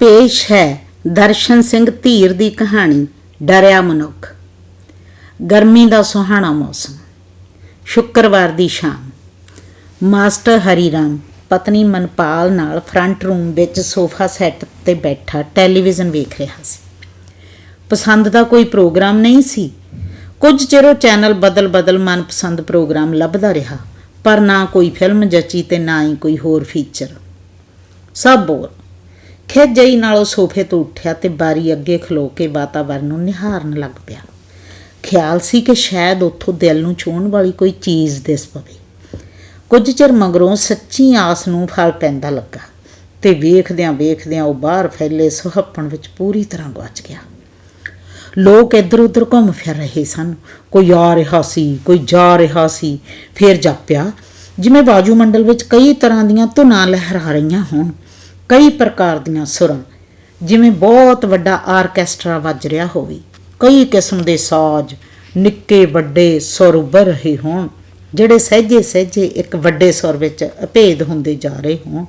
ਪੇਸ਼ ਹੈ ਦਰਸ਼ਨ ਸਿੰਘ ਧੀਰ ਦੀ ਕਹਾਣੀ, ਡਰਿਆ ਮਨੁੱਖ। ਗਰਮੀ ਦਾ ਸੁਹਾਣਾ ਮੌਸਮ। ਸ਼ੁੱਕਰਵਾਰ ਦੀ ਸ਼ਾਮ। ਮਾਸਟਰ ਹਰੀ ਰਾਮ ਪਤਨੀ ਮਨਪਾਲ ਨਾਲ ਫਰੰਟ ਰੂਮ ਵਿੱਚ ਸੋਫਾ ਸੈੱਟ ਤੇ ਬੈਠਾ ਟੈਲੀਵਿਜ਼ਨ ਵੇਖ ਰਿਹਾ ਸੀ। ਪਸੰਦ ਦਾ ਕੋਈ ਪ੍ਰੋਗਰਾਮ ਨਹੀਂ ਸੀ। ਕੁਝ ਚਿਰੋਂ ਚੈਨਲ ਬਦਲ-ਬਦਲ ਮਨਪਸੰਦ ਪ੍ਰੋਗਰਾਮ ਲੱਭਦਾ ਰਿਹਾ, ਪਰ ਨਾ ਕੋਈ ਫਿਲਮ ਜਚੀ ਤੇ ਨਾ ਹੀ ਕੋਈ ਹੋਰ ਫੀਚਰ। ਸਭ ਬੋਰ ਖਿੱਚ ਜਈ ਨਾਲ ਉਹ ਸੋਫੇ ਤੋਂ ਉੱਠਿਆ ਤੇ ਬਾਰੀ ਅੱਗੇ ਖਲੋ ਕੇ ਵਾਤਾਵਰਨ ਨੂੰ ਨਿਹਾਰਨ ਲੱਗ ਪਿਆ। ਖਿਆਲ ਸੀ ਕਿ ਸ਼ਾਇਦ ਉੱਥੋਂ ਦਿਲ ਨੂੰ ਛੂਹਣ ਵਾਲੀ ਕੋਈ ਚੀਜ਼ ਦਿਸ ਪਵੇ। ਕੁਝ ਚਿਰ ਮਗਰੋਂ ਸੱਚੀ ਆਸ ਨੂੰ ਫਲ ਪੈਂਦਾ ਲੱਗਾ ਤੇ ਵੇਖਦਿਆਂ ਵੇਖਦਿਆਂ ਉਹ ਬਾਹਰ ਫੈਲੇ ਸੁਹੱਪਣ ਵਿੱਚ ਪੂਰੀ ਤਰ੍ਹਾਂ ਗਵਾਚ ਗਿਆ। ਲੋਕ ਇੱਧਰ ਉੱਧਰ ਘੁੰਮ ਫਿਰ ਰਹੇ ਸਨ। ਕੋਈ ਆ ਰਿਹਾ ਸੀ, ਕੋਈ ਜਾ ਰਿਹਾ ਸੀ, ਫੇਰ ਜਾਪਿਆ, ਜਿਵੇਂ ਵਾਯੂਮੰਡਲ ਵਿੱਚ ਕਈ ਤਰ੍ਹਾਂ ਦੀਆਂ ਧੁਨਾਂ ਲਹਿਰਾ ਰਹੀਆਂ ਹੋਣ। ਕਈ ਪ੍ਰਕਾਰ ਦੀਆਂ ਸੁਰਾਂ, ਜਿਵੇਂ ਬਹੁਤ ਵੱਡਾ ਆਰਕੈਸਟਰਾ ਵੱਜ ਰਿਹਾ ਹੋਵੇ। ਕਈ ਕਿਸਮ ਦੇ ਸਾਜ਼, ਨਿੱਕੇ ਵੱਡੇ ਸੁਰ ਉੱਭਰ ਰਹੇ ਹੋਣ, ਜਿਹੜੇ ਸਹਿਜੇ ਸਹਿਜੇ ਇੱਕ ਵੱਡੇ ਸੁਰ ਵਿੱਚ ਅਭੇਦ ਹੁੰਦੇ ਜਾ ਰਹੇ ਹੋਣ।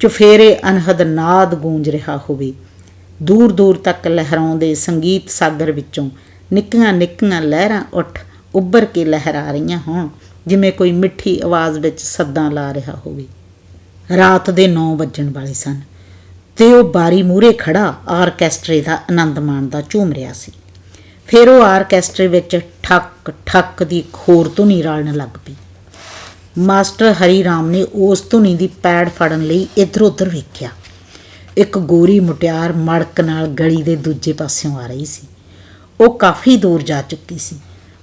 ਚੁਫੇਰੇ ਅਨਹਦ ਨਾਦ ਗੂੰਜ ਰਿਹਾ ਹੋਵੇ। ਦੂਰ ਦੂਰ ਤੱਕ ਲਹਿਰਾਉਂਦੇ ਸੰਗੀਤ ਸਾਗਰ ਵਿੱਚੋਂ ਨਿੱਕੀਆਂ ਨਿੱਕੀਆਂ ਲਹਿਰਾਂ ਉੱਠ ਉੱਭਰ ਕੇ ਲਹਿਰਾ ਰਹੀਆਂ ਹੋਣ, ਜਿਵੇਂ ਕੋਈ ਮਿੱਠੀ ਆਵਾਜ਼ ਵਿੱਚ ਸੱਦਾਂ ਲਾ ਰਿਹਾ ਹੋਵੇ। ਰਾਤ ਦੇ 9 ਵੱਜਣ ਵਾਲੇ ਸਨ ਤੇ ਉਹ ਬਾਰੀ ਮੂਰੇ ਖੜਾ ਆਰਕੈਸਟਰੇ ਦਾ ਆਨੰਦ ਮਾਣਦਾ ਝੂਮ ਰਿਹਾ ਸੀ। ਫਿਰ ਉਹ ਆਰਕੈਸਟਰੇ ਵਿੱਚ ਠੱਕ ਠੱਕ ਦੀ ਇੱਕ ਹੋਰ ਧੁਨੀ ਰਲਣ ਲੱਗ ਪਈ। ਮਾਸਟਰ ਹਰੀ ਰਾਮ ਨੇ ਉਸ ਧੁਨੀ ਦੀ ਪੈੜ ਫੜਨ ਲਈ ਇੱਧਰ ਉੱਧਰ ਵੇਖਿਆ। ਇੱਕ ਗੋਰੀ ਮੁਟਿਆਰ ਮੜਕ ਨਾਲ ਗਲੀ ਦੇ ਦੂਜੇ ਪਾਸਿਓਂ ਆ ਰਹੀ ਸੀ। ਉਹ ਕਾਫੀ ਦੂਰ ਜਾ ਚੁੱਕੀ ਸੀ,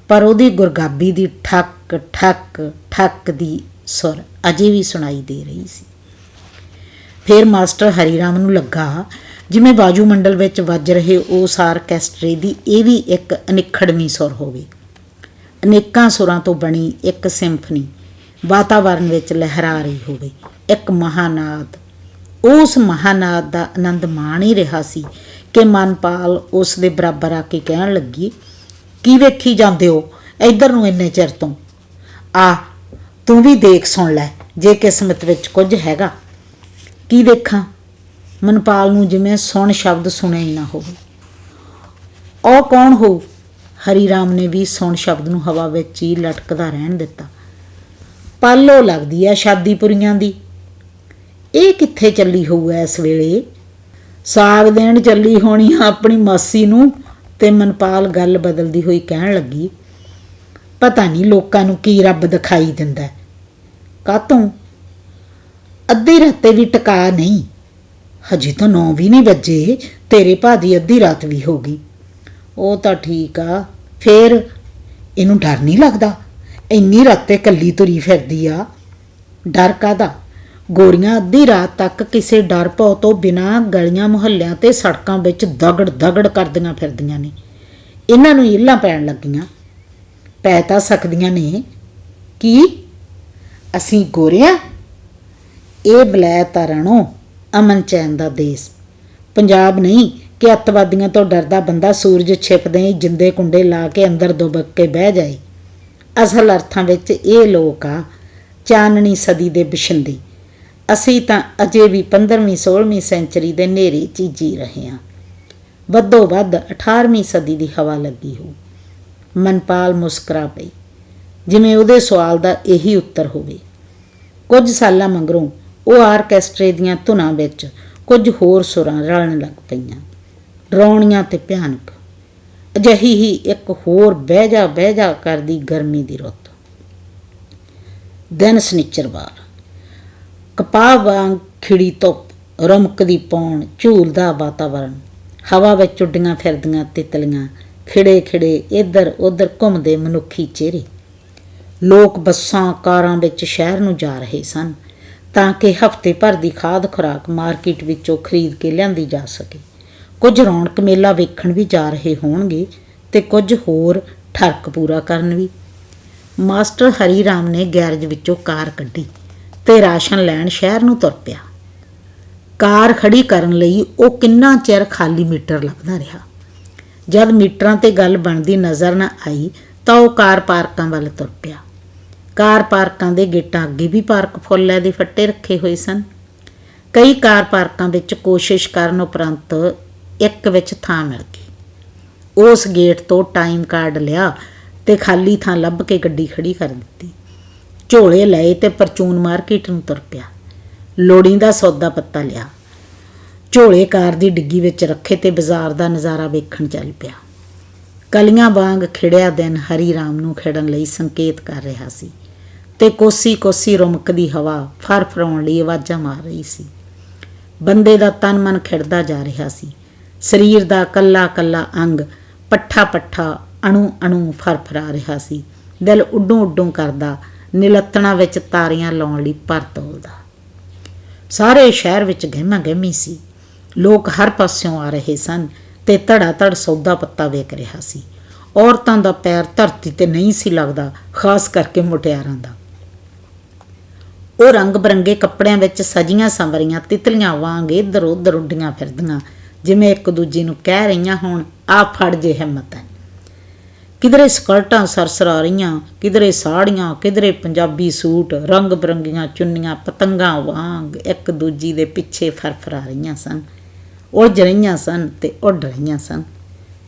ਪਰ ਉਹਦੀ ਗੁਰਗਾਬੀ ਦੀ ਠੱਕ ਠੱਕ ਠੱਕ ਦੀ ਸੁਰ ਅਜੇ ਵੀ ਸੁਣਾਈ ਦੇ ਰਹੀ ਸੀ। ਫਿਰ ਮਾਸਟਰ ਹਰੀਰਾਮ ਨੂੰ ਲੱਗਾ, ਜਿਵੇਂ ਵਾਯੂਮੰਡਲ ਵਿੱਚ ਵੱਜ ਰਹੇ ਉਸ ਆਰਕੈਸਟਰੇ ਦੀ ਇਹ ਵੀ ਇੱਕ ਅਨਿਖੜਵੀਂ ਸੁਰ ਹੋਵੇ। ਅਨੇਕਾਂ ਸੁਰਾਂ ਤੋਂ ਬਣੀ ਇੱਕ ਸਿੰਫਨੀ ਵਾਤਾਵਰਣ ਵਿੱਚ ਲਹਿਰਾ ਰਹੀ ਹੋਵੇ। ਇੱਕ ਮਹਾਨਾਦ। ਉਸ ਮਹਾਨਾਦ ਦਾ ਆਨੰਦ ਮਾਣ ਹੀ ਰਿਹਾ ਸੀ ਕਿ ਮਨਪਾਲ ਉਸ ਦੇ ਬਰਾਬਰ ਆ ਕੇ ਕਹਿਣ ਲੱਗੀ, ਕੀ ਵੇਖੀ ਜਾਂਦੇ ਹੋ? ਇੱਧਰ ਨੂੰ ਇੰਨੇ ਚਿਰ ਤੋਂ। ਆ, ਤੂੰ ਵੀ ਦੇਖ ਸੁਣ ਲੈ, ਜੇ ਕਿਸਮਤ ਵਿੱਚ ਕੁਝ ਹੈਗਾ। ਕੀ ਦੇਖਾਂ ਮਨਪਾਲ ਨੂੰ ਜਿਵੇਂ ਸੁਣ ਸ਼ਬਦ ਸੁਣਿਆ ਹੀ ਨਾ ਹੋਵੇ। ਉਹ ਕੌਣ ਹੋ? ਹਰੀ ਰਾਮ ਨੇ ਵੀ ਸੁਣ ਸ਼ਬਦ ਨੂੰ ਹਵਾ ਵਿੱਚ ਹੀ ਲਟਕਦਾ ਰਹਿਣ ਦਿੱਤਾ। ਪਾਲੋ ਲੱਗਦੀ ਆ ਸ਼ਾਦੀਪੁਰੀਆਂ ਦੀ। ਇਹ ਕਿੱਥੇ ਚੱਲੀ ਹੋਊ ਇਸ ਵੇਲੇ? ਸਾਗ ਦੇਣ ਚੱਲੀ ਹੋਣੀ ਆ ਆਪਣੀ ਮਾਸੀ ਨੂੰ ਤੇ ਮਨਪਾਲ ਗੱਲ ਬਦਲਦੀ ਹੋਈ ਕਹਿਣ ਲੱਗੀ। ਪਤਾ ਨਹੀਂ ਲੋਕਾਂ ਨੂੰ ਕੀ ਰੱਬ ਦਿਖਾਈ ਦਿੰਦਾ। ਹੈ। ਅੱਧੀ ਰਾਤੇ ਵੀ ਟਿਕਾ ਨਹੀਂ। ਹਜੇ ਤਾਂ 9 ਵੀ ਨਹੀਂ ਵੱਜੇ, ਤੇਰੇ ਭਾਜੀ ਅੱਧੀ ਰਾਤ ਵੀ ਹੋ ਗਈ। ਉਹ ਤਾਂ ਠੀਕ ਆ, ਫੇਰ ਇਹਨੂੰ ਡਰ ਨਹੀਂ ਲੱਗਦਾ? ਇੰਨੀ ਰਾਤੇ ਕੱਲੀ ਤੁਰੀ ਫਿਰਦੀ ਆ। ਡਰ ਕਾਦਾ ਗੋਰੀਆਂ ਅੱਧੀ ਰਾਤ ਤੱਕ ਕਿਸੇ ਡਰ ਭੌ ਤੋਂ ਬਿਨਾਂ ਗਲੀਆਂ ਮੁਹੱਲਿਆਂ ਤੇ ਸੜਕਾਂ ਵਿੱਚ ਦਗੜ ਦਗੜ ਕਰਦੀਆਂ ਫਿਰਦੀਆਂ ਨੇ। ਇਹਨਾਂ ਨੂੰ ਇੱਲਾਂ ਪੈਣ ਲੱਗੀਆਂ। ਪੈ ਤਾਂ ਸਕਦੀਆਂ ਨੇ। ਕੀ? ਅਸੀਂ ਗੋਰਿਆਂ? ਇਹ ਬਲੈਤ ਰਣੋ, ਅਮਨ ਚੈਨ ਦਾ ਦੇਸ਼। ਪੰਜਾਬ ਨਹੀਂ ਕਿ ਅੱਤਵਾਦੀਆਂ ਤੋਂ ਡਰਦਾ ਬੰਦਾ ਸੂਰਜ ਛਿਪਦੇ ਹੀ ਜਿੰਦੇ ਕੁੰਡੇ ਲਾ ਕੇ ਅੰਦਰ ਦੁਬਕ ਕੇ ਬਹਿ ਜਾਏ। ਅਸਲ ਅਰਥਾਂ ਵਿੱਚ ਇਹ ਲੋਕ ਆ, ਚਾਨਣੀ ਸਦੀ ਦੇ ਬਿਸ਼ੰਦੀ। ਅਸੀਂ ਤਾਂ ਅਜੇ ਵੀ 15ਵੀਂ 16ਵੀਂ ਸੈਂਚਰੀ ਦੇ ਨੇਰੇ 'ਚ ਜੀ ਰਹੇ ਹਾਂ। ਵੱਧੋ ਵੱਧ 18ਵੀਂ ਸਦੀ ਦੀ ਹਵਾ ਲੱਗੀ ਹੋ ਮਨਪਾਲ ਮੁਸਕਰਾ ਪਈ। ਜਿਵੇਂ ਉਹਦੇ ਸਵਾਲ ਦਾ ਇਹੀ ਉੱਤਰ ਹੋਵੇ। ਕੁਝ ਸਾਲਾਂ ਮਗਰੋਂ ਉਹ ਆਰਕੈਸਟਰੇ ਦੀਆਂ ਧੁਨਾਂ ਵਿੱਚ ਕੁਝ ਹੋਰ ਸੁਰਾਂ ਰਲਣ ਲੱਗ ਪਈਆਂ। ਡਰਾਉਣੀਆਂ ਤੇ ਭਿਆਨਕ। ਅਜਿਹੀ ਹੀ ਇੱਕ ਹੋਰ ਬਹਿ ਜਾ ਬਹਿ ਜਾ ਕਰਦੀ ਗਰਮੀ ਦੀ ਰੁੱਤ। ਦਿਨ ਸਨਿਚਰਵਾਰ ਕਪਾਹ ਵਾਂਗ ਖਿੜੀ ਧੁੱਪ ਰਮਕਦੀ ਪੌਣ ਝੂਲਦਾ ਵਾਤਾਵਰਣ। ਹਵਾ ਵਿੱਚ ਉੱਡੀਆਂ ਫਿਰਦੀਆਂ ਤਿਤਲੀਆਂ ਖਿੜੇ ਖਿੜੇ ਇੱਧਰ, ਉੱਧਰ ਘੁੰਮਦੇ ਮਨੁੱਖੀ ਚਿਹਰੇ। ਲੋਕ ਬੱਸਾਂ, ਕਾਰਾਂ ਵਿੱਚ ਸ਼ਹਿਰ ਨੂੰ ਜਾ ਰਹੇ ਸਨ। ਤਾਂ ਕਿ ਹਫ਼ਤੇ ਭਰ ਦੀ ਖਾਦ ਖੁਰਾਕ ਮਾਰਕੀਟ ਵਿੱਚੋਂ ਖਰੀਦ ਕੇ ਲਿਆਂਦੀ ਜਾ ਸਕੇ। ਕੁਝ ਰੌਣਕ ਮੇਲਾ ਵੇਖਣ ਵੀ ਜਾ ਰਹੇ ਹੋਣਗੇ ਤੇ ਕੁਝ ਹੋਰ ਠਰਕ ਪੂਰਾ ਕਰਨ ਵੀ। ਮਾਸਟਰ ਹਰੀ ਰਾਮ ਨੇ ਗੈਰਜ ਵਿੱਚੋਂ ਕਾਰ ਕੱਢੀ ਤੇ ਰਾਸ਼ਨ ਲੈਣ ਸ਼ਹਿਰ ਨੂੰ ਤੁਰ ਪਿਆ। ਕਾਰ ਖੜੀ ਕਰਨ ਲਈ ਉਹ ਕਿੰਨਾ ਚਿਰ ਖਾਲੀ ਮੀਟਰ ਲੱਭਦਾ ਰਿਹਾ। ਜਦ ਮੀਟਰਾਂ ਤੇ ਗੱਲ ਬਣਦੀ ਨਜ਼ਰ ਨਾ ਆਈ ਤਾਂ ਉਹ ਕਾਰ ਪਾਰਕਾਂ ਵੱਲ ਤੁਰ ਪਿਆ। ਕਾਰ ਪਾਰਕਾਂ ਦੇ ਗੇਟਾਂ ਅੱਗੇ ਵੀ ਪਾਰਕ ਫੁੱਲਾਂ ਦੇ ਫੱਟੇ ਰੱਖੇ ਹੋਏ ਸਨ। ਕਈ ਕਾਰ ਪਾਰਕਾਂ ਵਿੱਚ ਕੋਸ਼ਿਸ਼ ਕਰਨ ਉਪਰੰਤ ਇੱਕ ਵਿੱਚ ਥਾਂ ਮਿਲ ਗਈ। ਉਸ ਗੇਟ ਤੋਂ ਟਾਈਮ ਕਾਰਡ ਲਿਆ ਤੇ ਖਾਲੀ ਥਾਂ ਲੱਭ ਕੇ ਗੱਡੀ ਖੜੀ ਕਰ ਦਿੱਤੀ। ਝੋਲੇ ਲਏ ਤੇ ਪਰਚੂਨ ਮਾਰਕੀਟ ਨੂੰ ਤੁਰ ਪਿਆ। ਲੋੜੀਂਦਾ ਸੌਦਾ ਪੱਤਾ ਲਿਆ। ਝੋਲੇ ਕਾਰ ਦੀ ਡਿੱਗੀ ਵਿੱਚ ਰੱਖੇ ਤੇ ਬਾਜ਼ਾਰ ਦਾ ਨਜ਼ਾਰਾ ਵੇਖਣ ਚੱਲ ਪਿਆ। ਕਲੀਆਂ ਵਾਂਗ ਖਿੜਿਆ ਦਿਨ ਹਰੀ ਰਾਮ ਨੂੰ ਖੇਡਣ ਲਈ ਸੰਕੇਤ ਕਰ ਰਿਹਾ ਸੀ। ਤੇ ਕੋਸੀ ਕੋਸੀ ਰੁਮਕਦੀ ਹਵਾ ਫਰ ਫਰਾਉਣ ਲਈ ਆਵਾਜ਼ਾਂ ਮਾਰ ਰਹੀ ਸੀ। ਬੰਦੇ ਦਾ ਤਨ ਮਨ ਖਿੜਦਾ ਜਾ ਰਿਹਾ ਸੀ। ਸਰੀਰ ਦਾ ਕੱਲਾ ਕੱਲਾ ਅੰਗ ਪੱਠਾ ਪੱਠਾ ਅਣੂ ਅਣੂ ਫਰਫਰਾ ਰਿਹਾ ਸੀ। ਦਿਲ ਉੱਡੂ ਉੱਡੂ ਕਰਦਾ, ਨਿਲੱਤਣਾ ਵਿੱਚ ਤਾਰੀਆਂ ਲਾਉਣ ਲਈ ਪਰ ਤੋਲਦਾ। ਸਾਰੇ ਸ਼ਹਿਰ ਵਿੱਚ ਗਹਿਮਾ ਗਹਿਮੀ ਸੀ। ਲੋਕ ਹਰ ਪਾਸਿਓਂ ਆ ਰਹੇ ਸਨ ਤੇ ਧੜਾ ਧੜ ਸੌਦਾ ਪੱਤਾ ਵੇਖ ਰਿਹਾ ਸੀ। ਔਰਤਾਂ ਦਾ ਪੈਰ ਧਰਤੀ ਤੇ ਨਹੀਂ ਸੀ ਲੱਗਦਾ, ਖਾਸ ਕਰਕੇ ਮੁਟਿਆਰਾਂ ਦਾ। ਉਹ ਰੰਗ ਬਰੰਗੇ ਕੱਪੜਿਆਂ ਵਿੱਚ ਸਜੀਆਂ ਸੰਵਰੀਆਂ, ਤਿਤਲੀਆਂ ਵਾਂਗ ਇੱਧਰ ਉੱਧਰ ਉੱਡੀਆਂ ਫਿਰਦੀਆਂ, ਜਿਵੇਂ ਇੱਕ ਦੂਜੀ ਨੂੰ ਕਹਿ ਰਹੀਆਂ ਹੋਣ, ਆ ਫੜ ਜੇ ਹਿੰਮਤ ਹੈ। ਕਿਧਰੇ ਸਕਰਟਾਂ ਸਰਸਰਾ ਰਹੀਆਂ, ਕਿਧਰੇ ਸਾੜੀਆਂ, ਕਿਧਰੇ ਪੰਜਾਬੀ ਸੂਟ, ਰੰਗ ਬਰੰਗੀਆਂ ਚੁੰਨੀਆਂ, ਪਤੰਗਾਂ ਵਾਂਗ ਇੱਕ ਦੂਜੀ ਦੇ ਪਿੱਛੇ ਫਰਫਰਾ ਰਹੀਆਂ ਸਨ। ਉਲਝ ਰਹੀਆਂ ਸਨ ਤੇ ਉੱਡ ਰਹੀਆਂ ਸਨ।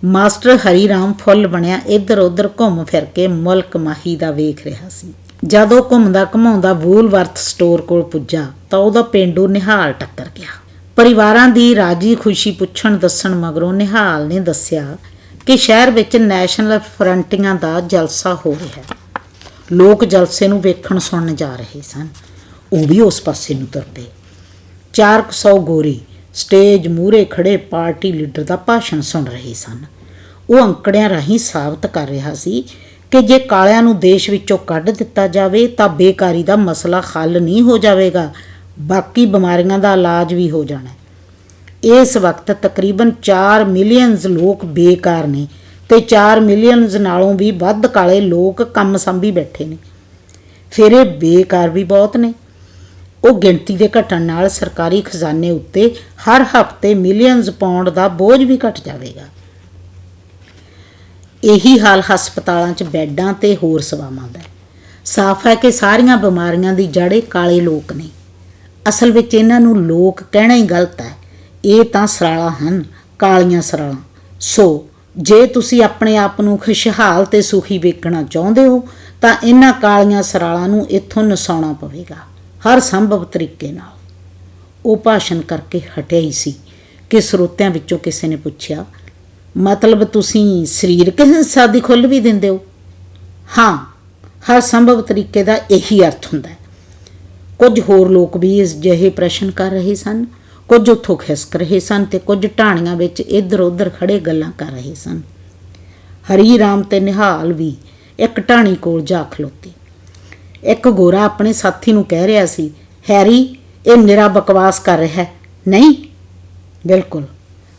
ਮਾਸਟਰ ਹਰੀ ਰਾਮ ਫੁੱਲ ਬਣਿਆ ਇੱਧਰ ਉੱਧਰ ਘੁੰਮ ਫਿਰ ਕੇ ਮੁਲਕ ਮਾਹੀ ਦਾ ਵੇਖ ਰਿਹਾ ਸੀ। ਜਦੋਂ ਘੁੰਮਦਾ ਘਮਾਉਂਦਾ ਵੂਲਵਰਥ ਸਟੋਰ ਕੋਲ ਪੁੱਜਾ, ਤਾਂ ਉਹਦਾ ਪਿੰਡੂ ਨਿਹਾਲ ਟੱਕਰ ਗਿਆ। ਪਰਿਵਾਰਾਂ ਦੀ ਰਾਜੀ ਖੁਸ਼ੀ ਪੁੱਛਣ ਦੱਸਣ ਮਗਰੋਂ ਨਿਹਾਲ ਨੇ ਦੱਸਿਆ ਕਿ ਸ਼ਹਿਰ ਵਿੱਚ ਨੈਸ਼ਨਲ ਫਰੰਟੀਆਂ ਦਾ ਜਲਸਾ ਹੋ ਰਿਹਾ ਹੈ। ਲੋਕ ਜਲਸੇ ਨੂੰ ਵੇਖਣ ਸੁਣਨ ਜਾ ਰਹੇ ਸਨ। ਉਹ ਵੀ ਉਸ ਪਾਸੇ ਨੂੰ ਤੁਰ ਪਏ। 400 ਗੋਰੀ, ਸਟੇਜ ਮੂਹਰੇ ਖੜੇ ਪਾਰਟੀ ਲੀਡਰ ਦਾ ਭਾਸ਼ਣ ਸੁਣ ਰਹੇ ਸਨ। ਉਹ ਅੰਕੜਿਆਂ ਰਾਹੀਂ ਸਾਬਤ ਕਰ ਰਿਹਾ ਸੀ ਕਿ ਜੇ ਕਾਲਿਆਂ ਨੂੰ ਦੇਸ਼ ਵਿੱਚੋਂ ਕੱਢ ਦਿੱਤਾ ਜਾਵੇ ਤਾਂ ਬੇਕਾਰੀ ਦਾ ਮਸਲਾ ਹੱਲ ਨਹੀਂ ਹੋ ਜਾਵੇਗਾ। ਬਾਕੀ ਬਿਮਾਰੀਆਂ ਦਾ ਇਲਾਜ ਵੀ ਹੋ ਜਾਣਾ ਇਸ ਵਕਤ ਤਕਰੀਬਨ 4 ਮਿਲੀਅਨਸ ਲੋਕ ਬੇਕਾਰ ਨੇ ਤੇ 4 ਮਿਲੀਅਨਸ ਨਾਲੋਂ ਵੀ ਵੱਧ ਕਾਲੇ ਲੋਕ ਕੰਮ ਸੰਭੀ ਬੈਠੇ ਨੇ। ਫਿਰ ਇਹ ਬੇਕਾਰ ਵੀ ਬਹੁਤ ਨੇ। ਉਹ ਗਿਣਤੀ ਦੇ ਘਟਣ ਨਾਲ ਸਰਕਾਰੀ ਖਜ਼ਾਨੇ ਉੱਤੇ ਹਰ ਹਫ਼ਤੇ ਮਿਲੀਅਨਸ ਪਾਉਂਡ ਦਾ ਬੋਝ ਵੀ ਘਟ ਜਾਵੇਗਾ। ਇਹੀ ਹਾਲ ਹਸਪਤਾਲਾਂ 'ਚ ਬੈੱਡਾਂ ਤੇ ਹੋਰ ਸੇਵਾਵਾਂ ਦਾ ਸਾਫ਼ ਹੈ ਕਿ ਸਾਰੀਆਂ ਬਿਮਾਰੀਆਂ ਦੀ ਜੜੇ ਕਾਲੇ ਲੋਕ ਨੇ। ਅਸਲ ਵਿੱਚ ਇਹਨਾਂ ਨੂੰ ਲੋਕ ਕਹਿਣਾ ਹੀ ਗਲਤ ਹੈ। ਇਹ ਤਾਂ ਸਰਾਲਾ ਹਨ, ਕਾਲੀਆਂ ਸਰਾਲਾਂ। ਸੋ, ਜੇ ਤੁਸੀਂ ਆਪਣੇ ਆਪ ਨੂੰ ਖੁਸ਼ਹਾਲ ਤੇ ਸੁਖੀ ਵੇਖਣਾ ਚਾਹੁੰਦੇ ਹੋ, ਤਾਂ ਇਹਨਾਂ ਕਾਲੀਆਂ ਸਰਾਲਾਂ ਨੂੰ ਇੱਥੋਂ ਨਸਾਉਣਾ ਪਵੇਗਾ, ਹਰ ਸੰਭਵ ਤਰੀਕੇ ਨਾਲ। ਉਹ ਭਾਸ਼ਣ ਕਰਕੇ ਹਟਿਆ ਹੀ ਸੀ ਕਿ ਸਰੋਤਿਆਂ ਵਿੱਚੋਂ ਕਿਸੇ ਨੇ ਪੁੱਛਿਆ ਮਤਲਬ ਤੁਸੀਂ ਸਰੀਰਕ ਹਿੰਸਾ ਦੀ ਖੁੱਲ੍ਹ ਵੀ ਦਿੰਦੇ ਹੋ? ਹਾਂ, ਹਰ ਸੰਭਵ ਤਰੀਕੇ ਦਾ ਇਹੀ ਅਰਥ ਹੁੰਦਾ ਹੈ। ਕੁਝ ਹੋਰ ਲੋਕ ਵੀ ਇਸ ਜਿਹੇ ਪ੍ਰਸ਼ਨ ਕਰ ਰਹੇ ਸਨ, ਕੁਝ ਉੱਥੋਂ ਖਿਸਕ ਰਹੇ ਸਨ ਤੇ ਕੁਝ ਢਾਣੀਆਂ ਵਿੱਚ ਇੱਧਰ ਉੱਧਰ ਖੜੇ ਗੱਲਾਂ ਕਰ ਰਹੇ ਸਨ। ਹਰੀ ਰਾਮ ਤੇ ਨਿਹਾਲ ਵੀ ਇੱਕ ਢਾਣੀ ਕੋਲ ਜਾ ਖਲੋਤੇ। ਇੱਕ ਗੋਰਾ ਆਪਣੇ ਸਾਥੀ ਨੂੰ ਕਹਿ ਰਿਹਾ ਸੀ, ਹੈਰੀ, ਇਹ ਨਿਰਾ ਬਕਵਾਸ ਕਰ ਰਿਹਾ ਹੈ। ਨਹੀਂ? ਬਿਲਕੁਲ।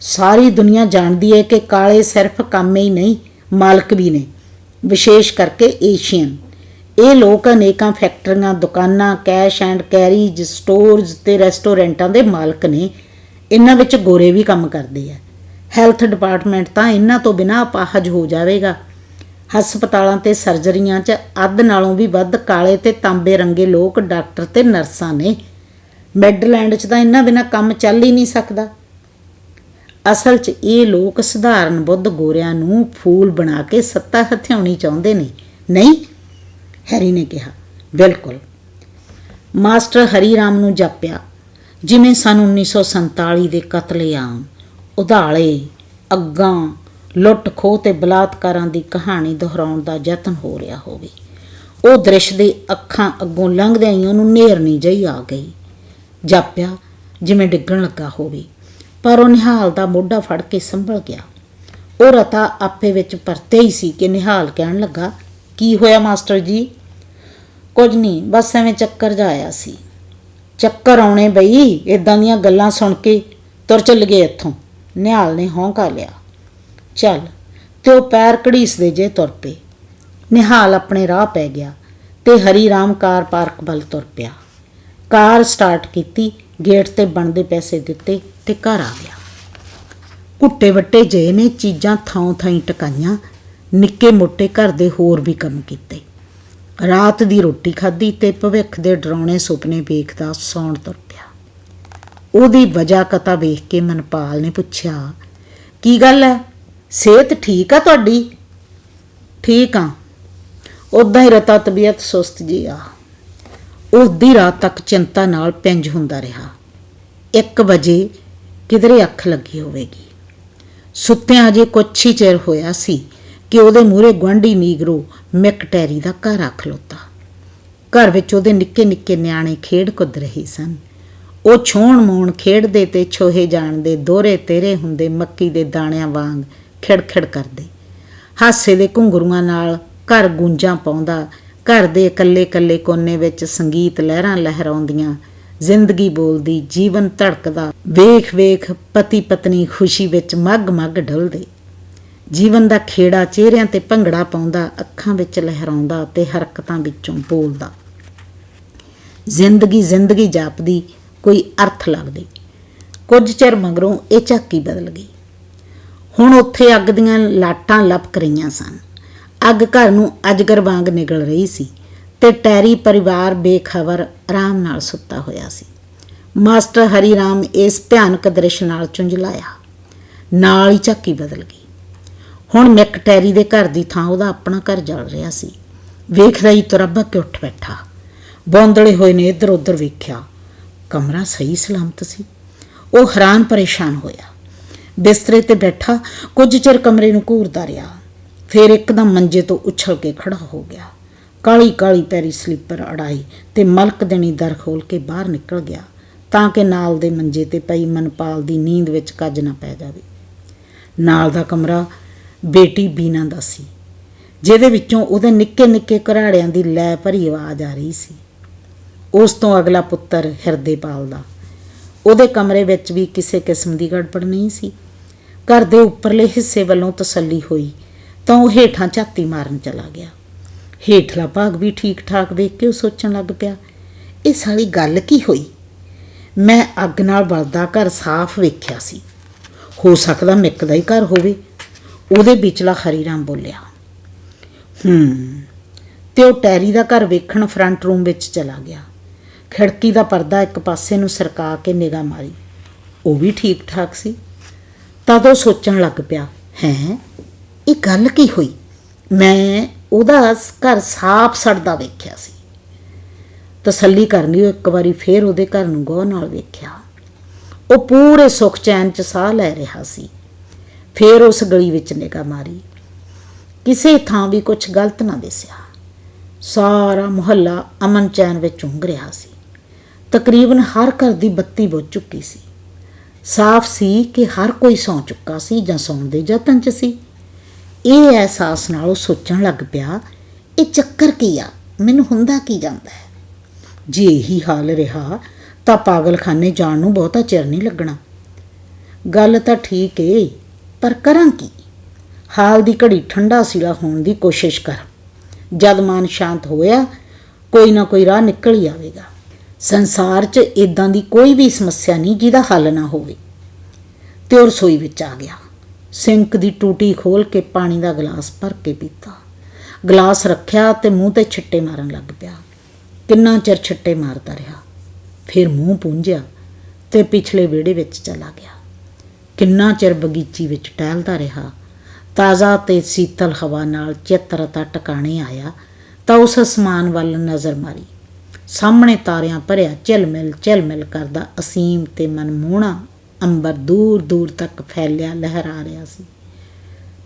ਸਾਰੀ ਦੁਨੀਆ ਜਾਣਦੀ ਹੈ ਕਿ ਕਾਲੇ ਸਿਰਫ ਕੰਮ ਹੀ ਨਹੀਂ, ਮਾਲਕ ਵੀ ਨੇ। ਵਿਸ਼ੇਸ਼ ਕਰਕੇ ਏਸ਼ੀਅਨ। ਇਹ ਲੋਕ ਅਨੇਕਾਂ ਫੈਕਟਰੀਆਂ, ਦੁਕਾਨਾਂ, ਕੈਸ਼ ਐਂਡ ਕੈਰੀਜ ਸਟੋਰਸ ਤੇ ਰੈਸਟੋਰੈਂਟਾਂ ਦੇ ਮਾਲਕ ਨੇ। ਇਹਨਾਂ ਵਿੱਚ ਗੋਰੇ ਵੀ ਕੰਮ ਕਰਦੇ ਆ। ਹੈਲਥ ਡਿਪਾਰਟਮੈਂਟ ਤਾਂ ਇਹਨਾਂ ਤੋਂ ਬਿਨਾਂ ਅਪਾਹਜ ਹੋ ਜਾਵੇਗਾ। ਹਸਪਤਾਲਾਂ ਤੇ ਸਰਜਰੀਆਂ 'ਚ ਅੱਧ ਨਾਲੋਂ ਵੀ ਵੱਧ ਕਾਲੇ ਤੇ ਤਾਂਬੇ ਰੰਗੇ ਲੋਕ ਡਾਕਟਰ ਤੇ ਨਰਸਾਂ ਨੇ। ਮੈਡਲੈਂਡ 'ਚ ਤਾਂ ਇਹਨਾਂ ਬਿਨਾਂ ਕੰਮ ਚੱਲ ਹੀ ਨਹੀਂ ਸਕਦਾ। ਅਸਲ 'ਚ ਇਹ ਲੋਕ ਸਧਾਰਨ ਬੁੱਧ ਗੋਰਿਆਂ ਨੂੰ ਫੂਲ ਬਣਾ ਕੇ ਸੱਤਾ ਹਥਿਆਉਣੀ ਚਾਹੁੰਦੇ ਨੇ। ਨਹੀਂ? ਹੈਰੀ ਨੇ ਕਿਹਾ। ਬਿਲਕੁਲ। ਮਾਸਟਰ ਹਰੀ ਰਾਮ ਨੂੰ ਜਾਪਿਆ, ਜਿਵੇਂ ਸਨ 1947 ਦੇ ਕਤਲੇਆਮ ਉਧਾਲੇ, ਅੱਗਾਂ, ਲੁੱਟ ਖੋਹ ਤੇ ਬਲਾਤਕਾਰਾਂ ਦੀ ਕਹਾਣੀ ਦੁਹਰਾਉਣ ਦਾ ਯਤਨ ਹੋ ਰਿਹਾ ਹੋਵੇ। ਉਹ ਦ੍ਰਿਸ਼ ਦੇ ਅੱਖਾਂ ਅੱਗੋਂ ਲੰਘਦਿਆਂ ਹੀ ਉਹਨੂੰ ਨੇਰਨੀ ਜਈ ਆ ਗਈ। ਜਾਪਿਆ, ਜਿਵੇਂ ਡਿੱਗਣ ਲੱਗਾ ਹੋਵੇ। ਪਰ ਉਹ ਨਿਹਾਲ ਦਾ ਮੋਢਾ ਫੜ ਕੇ ਸੰਭਲ ਗਿਆ। ਉਹ ਰਤਾ ਆਪੇ ਵਿੱਚ ਪਰਤੇ ਹੀ ਸੀ ਕਿ ਨਿਹਾਲ ਕਹਿਣ ਲੱਗਾ, ਕੀ ਹੋਇਆ ਮਾਸਟਰ ਜੀ? ਕੁਝ ਨਹੀਂ, ਬਸ ਐਵੇਂ ਚੱਕਰ ਜਾ ਆਇਆ ਸੀ। ਚੱਕਰ ਆਉਣੇ ਬਈ ਇਦਾਂ ਦੀਆਂ ਗੱਲਾਂ ਸੁਣ ਕੇ ਤੁਰ ਚੱਲ ਗਏ ਇੱਥੋਂ। ਨਿਹਾਲ ਨੇ ਹੌਂਕਾ ਲਿਆ। ਚੱਲ, ਤੇ ਉਹ ਪੈਰ ਘੜੀਸਦੇ ਜੇ ਤੁਰ ਪਏ। ਨਿਹਾਲ ਆਪਣੇ ਰਾਹ ਪੈ ਗਿਆ ਤੇ ਹਰੀ ਰਾਮ ਕਾਰ ਪਾਰਕ ਵੱਲ ਤੁਰ ਪਿਆ। ਕਾਰ ਸਟਾਰਟ ਕੀਤੀ, ਗੇਟ ਤੇ ਬਣਦੇ ਪੈਸੇ ਦਿੱਤੇ। ਤੇ ਘਰ ਆ ਗਿਆ। ਕੁੱਟੇ ਵੱਟੇ ਜੇ ਨੇ ਚੀਜ਼ਾਂ ਥਾਂ ਥਾਈ ਟਕਾਈਆਂ, ਨਿੱਕੇ ਮੋਟੇ ਘਰ ਦੇ ਹੋਰ ਵੀ ਕੰਮ ਕੀਤੇ। ਰਾਤ ਦੀ ਰੋਟੀ ਖਾਧੀ ਤੇ ਭਵਿੱਖ ਦੇ ਡਰਾਉਣੇ ਸੁਪਨੇ ਵੇਖਦਾ ਸੌਣ ਤੁਰ ਪਿਆ। ਉਹਦੀ ਵਜ੍ਹਾ ਕਤਾ ਵੇਖ ਕੇ ਮਨਪਾਲ ਨੇ ਪੁੱਛਿਆ, ਕੀ ਗੱਲ ਹੈ ਸਿਹਤ ਠੀਕ ਆ ਤੁਹਾਡੀ? ਠੀਕ ਆ। ਉਦਾਂ ਹੀ ਰਤਾ ਤਬੀਅਤ ਸੁਸਤ ਜੀ ਆ। ਉਹ ਰਾਤ ਤੱਕ ਚਿੰਤਾ ਨਾਲ ਪਿੰਜ ਹੁੰਦਾ ਰਿਹਾ। 1 ਵਜੇ ਕਿਧਰੇ ਅੱਖ ਲੱਗੀ ਹੋਵੇਗੀ। ਸੁੱਤਿਆਂ ਅਜੇ ਕੁਛ ਹੀ ਚਿਰ ਹੋਇਆ ਸੀ ਕਿ ਉਹਦੇ ਮੂਹਰੇ ਗੁਆਂਢੀ ਨੀਗਰੋ ਮਿਕ ਟੈਰੀ ਦਾ ਘਰ ਆ ਖਲੋਤਾ ਘਰ ਵਿੱਚ ਉਹਦੇ ਨਿੱਕੇ ਨਿੱਕੇ ਨਿਆਣੇ ਖੇਡ ਕੁੱਦ ਰਹੇ ਸਨ। ਉਹ ਛੋਣ ਮੋਣ ਖੇਡਦੇ ਤੇ ਛੋਹੇ ਜਾਣਦੇ, ਦੋਹਰੇ ਤੇਰੇ ਹੁੰਦੇ, ਮੱਕੀ ਦੇ ਦਾਣਿਆਂ ਵਾਂਗ ਖਿੜਖਿੜ ਕਰਦੇ। ਹਾਸੇ ਦੇ ਘੁੰਗਰੂਆਂ ਨਾਲ ਘਰ ਗੂੰਜਾਂ ਪਾਉਂਦਾ, ਘਰ ਦੇ ਇਕੱਲੇ-ਇਕੱਲੇ ਕੋਨੇ ਵਿੱਚ ਸੰਗੀਤ ਲਹਿਰਾਂ ਲਹਿਰਾਉਂਦੀਆਂ ਜ਼ਿੰਦਗੀ ਬੋਲਦੀ, ਜੀਵਨ ਧੜਕਦਾ ਵੇਖ-ਵੇਖ ਪਤੀ ਪਤਨੀ ਖੁਸ਼ੀ ਵਿੱਚ ਮੱਗ-ਮੱਗ ਢਲਦੇ। ਜੀਵਨ ਦਾ ਖੇੜਾ ਚਿਹਰਿਆਂ ਤੇ ਭੰਗੜਾ ਪਾਉਂਦਾ, ਅੱਖਾਂ ਵਿੱਚ ਲਹਿਰਾਉਂਦਾ ਤੇ ਹਰਕਤਾਂ ਵਿੱਚੋਂ ਬੋਲਦਾ। ਜ਼ਿੰਦਗੀ ਜ਼ਿੰਦਗੀ ਜਾਪਦੀ, ਕੋਈ ਅਰਥ ਲੱਗਦੀ। ਕੁਝ ਚਿਰ ਮਗਰੋਂ ਇਹ ਝਾਕੀ ਬਦਲ ਗਈ। ਹੁਣ ਉੱਥੇ ਅੱਗ ਦੀਆਂ ਲਾਟਾਂ ਲਪਕ ਰਹੀਆਂ ਸਨ। ਅੱਗ ਘਰ ਨੂੰ ਅਜਗਰ ਵਾਂਗ ਨਿਗਲ ਰਹੀ ਸੀ। ਤੇ ਟੈਰੀ ਪਰਿਵਾਰ ਬੇਖਬਰ ਆਰਾਮ ਨਾਲ ਸੁੱਤਾ ਹੋਇਆ ਸੀ। ਮਾਸਟਰ ਹਰੀ ਰਾਮ ਇਸ ਭਿਆਨਕ ਦ੍ਰਿਸ਼ ਨਾਲ ਚੁੰਝਲਾਇਆ। ਨਾਲ ਹੀ ਝਾਕੀ ਬਦਲ ਗਈ। ਹੁਣ ਮਿਕ ਟੈਰੀ ਦੇ ਘਰ ਦੀ ਥਾਂ ਉਹਦਾ ਆਪਣਾ ਘਰ ਜਲ ਰਿਹਾ ਸੀ। ਵੇਖਦਾ ਹੀ ਤੁਰੱਬਾ ਕੇ ਉੱਠ ਬੈਠਾ। ਬੌਂਦਲੇ ਹੋਏ ਨੇ ਇੱਧਰ ਉੱਧਰ ਵੇਖਿਆ। ਕਮਰਾ ਸਹੀ ਸਲਾਮਤ ਸੀ। ਉਹ ਹੈਰਾਨ ਪਰੇਸ਼ਾਨ ਹੋਇਆ। ਬਿਸਤਰੇ ਤੇ ਬੈਠਾ, ਕੁਝ ਚਿਰ ਕਮਰੇ ਨੂੰ ਘੂਰਦਾ ਰਿਹਾ। ਫਿਰ ਇੱਕਦਮ ਮੰਜੇ ਤੋਂ ਉਛਲ ਕੇ ਖੜਾ ਹੋ ਗਿਆ। ਕਾਲੀ ਕਾਲੀ ਪੈਰੀ ਸਲੀਪਰ ਅੜਾਈ ਤੇ ਮਲਕ ਦੇਣੀ ਦਰ ਖੋਲ ਕੇ ਬਾਹਰ ਨਿਕਲ ਗਿਆ, ਤਾਂ ਕਿ ਨਾਲ ਦੇ ਮੰਜੇ ਤੇ ਪਈ ਮਨਪਾਲ ਦੀ ਨੀਂਦ ਵਿੱਚ ਕੱਜ ਨਾ ਪੈ ਜਾਵੇ। ਨਾਲ ਦਾ ਕਮਰਾ ਬੇਟੀ ਬੀਨਾ ਦਾ ਸੀ, ਜਿਹਦੇ ਵਿੱਚੋਂ ਉਹਦੇ ਨਿੱਕੇ ਨਿੱਕੇ ਘਰਾੜਿਆਂ ਦੀ ਲੈ ਭਰੀ ਆਵਾਜ਼ ਆ ਰਹੀ ਸੀ। ਉਸ ਤੋਂ ਅਗਲਾ ਪੁੱਤਰ ਹਿਰਦੇਪਾਲ ਦਾ। ਉਹਦੇ ਕਮਰੇ ਵਿੱਚ ਵੀ ਕਿਸੇ ਕਿਸਮ ਦੀ ਗੜਬੜ ਨਹੀਂ ਸੀ। ਘਰ ਦੇ ਉੱਪਰਲੇ ਹਿੱਸੇ ਵੱਲੋਂ ਤਸੱਲੀ ਹੋਈ ਤਾਂ ਉਹ ਹੇਠਾਂ ਝਾਤੀ ਮਾਰਨ ਚਲਾ ਗਿਆ। ਹੇਠਲਾ ਭਾਗ ਵੀ ਠੀਕ ਠਾਕ ਵੇਖ ਕੇ ਉਹ ਸੋਚਣ ਲੱਗ ਪਿਆ, ਇਹ ਸਾਰੀ ਗੱਲ ਕੀ ਹੋਈ? ਮੈਂ ਅੱਗ ਨਾਲ ਬਲਦਾ ਘਰ ਸਾਫ਼ ਵੇਖਿਆ ਸੀ। ਹੋ ਸਕਦਾ ਮਿੱਕ ਦਾ ਹੀ ਘਰ ਹੋਵੇ। ਉਹਦੇ ਵਿਚਲਾ ਹਰੀਰਾਮ ਬੋਲਿਆ, ਹੂੰ, ਤੇ ਉਹ ਟੈਰੀ ਦਾ ਘਰ ਵੇਖਣ ਫਰੰਟ ਰੂਮ ਵਿੱਚ ਚਲਾ ਗਿਆ। ਖਿੜਕੀ ਦਾ ਪਰਦਾ ਇੱਕ ਪਾਸੇ ਨੂੰ ਸਰਕਾ ਕੇ ਨਿਗਾਹ ਮਾਰੀ। ਉਹ ਵੀ ਠੀਕ ਠਾਕ ਸੀ। ਤਦ ਉਹ ਸੋਚਣ ਲੱਗ ਪਿਆ, ਹੈ, ਇਹ ਗੱਲ ਕੀ ਹੋਈ? ਮੈਂ ਉਹਦਾ ਘਰ ਸਾਫ਼ ਸੜਦਾ ਵੇਖਿਆ ਸੀ। ਤਸੱਲੀ ਕਰਨ ਲਈ ਉਹ ਇੱਕ ਵਾਰੀ ਫੇਰ ਉਹਦੇ ਘਰ ਨੂੰ ਗੋਹ ਨਾਲ ਵੇਖਿਆ। ਉਹ ਪੂਰੇ ਸੁੱਖ ਚੈਨ ਚ ਸਾਹ ਲੈ ਰਿਹਾ ਸੀ। ਫੇਰ ਉਸ ਗਲੀ ਵਿੱਚ ਨਿਗਾਹ ਮਾਰੀ। ਕਿਸੇ ਥਾਂ ਵੀ ਕੁਝ ਗਲਤ ਨਾ ਦਿਸਿਆ। ਸਾਰਾ ਮੁਹੱਲਾ ਅਮਨ ਚੈਨ ਵਿੱਚ ਉਂਘ ਰਿਹਾ ਸੀ। ਤਕਰੀਬਨ ਹਰ ਘਰ ਦੀ ਬੱਤੀ ਬੁੱਝ ਚੁੱਕੀ ਸੀ। ਸਾਫ਼ ਸੀ ਕਿ ਹਰ ਕੋਈ ਸੌਂ ਚੁੱਕਾ ਸੀ ਜਾਂ ਸੌਣ ਦੇ ਯਤਨ 'ਚ ਸੀ। ਇਹ ਅਹਿਸਾਸ ਨਾਲ ਉਹ ਸੋਚਣ ਲੱਗ ਪਿਆ, ਇਹ ਚੱਕਰ ਕੀ ਆ? ਮੈਨੂੰ ਹੁੰਦਾ ਕੀ ਜਾਂਦਾ ਹੈ? ਜੇ ਇਹੀ ਹਾਲ ਰਿਹਾ, ਤਾਂ ਪਾਗਲਖਾਨੇ ਜਾਣ ਨੂੰ ਬਹੁਤਾ ਚਿਰ ਨਹੀਂ ਲੱਗਣਾ। ਗੱਲ ਤਾਂ ਠੀਕ ਏ, ਪਰ ਕਰਾਂ ਕੀ? ਹਾਲ ਦੀ ਘੜੀ ਠੰਡਾ ਸਿਲਾ ਹੋਣ ਦੀ ਕੋਸ਼ਿਸ਼ ਕਰ। ਜਦ ਮਨ ਸ਼ਾਂਤ ਹੋਇਆ, ਕੋਈ ਨਾ ਕੋਈ ਰਾਹ ਨਿਕਲ ਹੀ ਆਵੇਗਾ। ਸੰਸਾਰ 'ਚ ਇਦਾਂ ਦੀ ਕੋਈ ਵੀ ਸਮੱਸਿਆ ਨਹੀਂ ਜਿਹਦਾ ਹੱਲ ਨਾ ਹੋਵੇ। ਤੇ ਉਹ ਰਸੋਈ ਵਿੱਚ ਆ ਗਿਆ। ਸਿੰਕ ਦੀ ਟੂਟੀ ਖੋਲ ਕੇ ਪਾਣੀ ਦਾ ਗਲਾਸ ਭਰ ਕੇ ਪੀਤਾ। ਗਲਾਸ ਰੱਖਿਆ ਤੇ ਮੂੰਹ ਤੇ ਛਿੱਟੇ ਮਾਰਨ ਲੱਗ ਪਿਆ। ਕਿੰਨਾ ਚਿਰ ਛਿੱਟੇ ਮਾਰਦਾ ਰਿਹਾ। ਫਿਰ ਮੂੰਹ ਪੂੰਝਿਆ ਤੇ ਪਿਛਲੇ ਵਿਹੜੇ ਵਿੱਚ ਚਲਾ ਗਿਆ। ਕਿੰਨਾ ਚਿਰ ਬਗੀਚੀ ਵਿੱਚ ਟਹਿਲਦਾ ਰਿਹਾ। ਤਾਜ਼ਾ ਤੇ ਸੀਤਲ ਹਵਾ ਨਾਲ ਚਿੱਤਰਤਾ ਟਿਕਾਣੇ ਆਇਆ, ਤਾਂ ਉਸ ਅਸਮਾਨ ਵੱਲ ਨਜ਼ਰ ਮਾਰੀ। ਸਾਹਮਣੇ ਤਾਰਿਆਂ ਭਰਿਆ ਝਿਲਮਿਲ ਝਿਲਮਿਲ ਕਰਦਾ ਅਸੀਮ ਤੇ ਮਨਮੋਹਣਾ ਅੰਬਰ ਦੂਰ ਦੂਰ ਤੱਕ ਫੈਲਿਆ, ਲਹਿਰਾ ਰਿਹਾ ਸੀ।